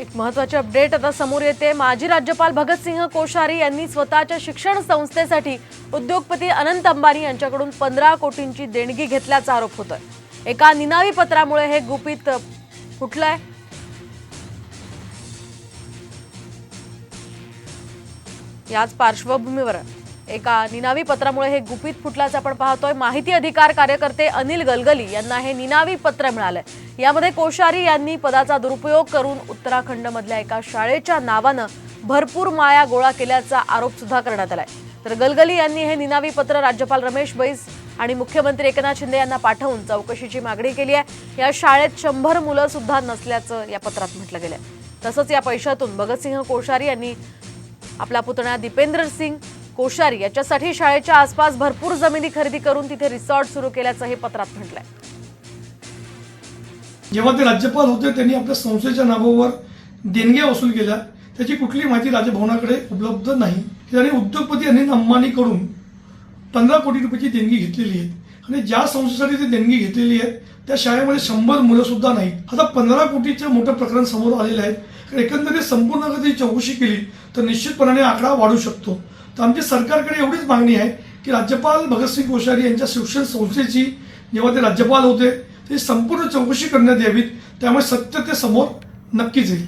एक महत्वाची अपडेट आता समोर येते. माजी राज्यपाल भगतसिंह कोश्यारी यांनी स्वतःच्या शिक्षण संस्थेसाठी उद्योगपती अनंत अंबानी यांच्याकडून पंधरा कोटींची देणगी घेतल्याचा आरोप होतोय. एका निनावी पत्रामुळे हे गुपित फुटलंय. याच पार्श्वभूमीवर एका निनावी पत्रामुळे हे गुपित फुटल्याचं आपण पाहतोय. माहिती अधिकार कार्यकर्ते अनिल गलगली यांना हे निनावी पत्र मिळालंय. यामध्ये कोश्यारी यांनी पदाचा दुरुपयोग करून उत्तराखंडमधल्या एका शाळेच्या नावानं भरपूर माया गोळा केल्याचा आरोप सुद्धा करण्यात आलाय. तर गलगली यांनी हे निनावी पत्र राज्यपाल रमेश बैस आणि मुख्यमंत्री एकनाथ शिंदे यांना पाठवून चौकशीची मागणी केली आहे. या शाळेत शंभर मुलं सुद्धा नसल्याचं या पत्रात म्हटलं गेलंय. तसंच या पैशातून भगतसिंह कोश्यारी यांनी आपला पुतण्या दीपेंद्र सिंग कोश्यारी याच्यासाठी शाळेच्या आसपास भरपूर जमिनी खरेदी करून तिथे रिसॉर्ट सुरू केल्याचं हे पत्रात म्हटलंय. जेव्हा ते राज्यपाल होते त्यांनी आपल्या संस्थेच्या नावावर देणग्या वसूल केल्या. त्याची कुठली माहिती राजभवनाकडे उपलब्ध नाही. त्याने उद्योगपती अनिल अंबानीकडून पंधरा कोटी रुपयाची देणगी घेतलेली आहे. आणि ज्या संस्थेसाठी ती देणगी घेतलेली आहे त्या शाळेमध्ये शंभर मुलं सुद्धा नाही आता पंधरा कोटीचं मोठं प्रकरण समोर आलेलं आहे. एकंदरीत संपूर्ण जर ती चौकशी केली तर निश्चितपणाने आकडा वाढू शकतो. तर आमची सरकारकडे एवढीच मागणी आहे की राज्यपाल भगतसिंग कोश्यारी यांच्या शिक्षण संस्थेची जेव्हा ते राज्यपाल होते ती संपूर्ण चौकशी करण्यात यावीत. त्यामुळे सत्य ते समोर नक्कीच येईल.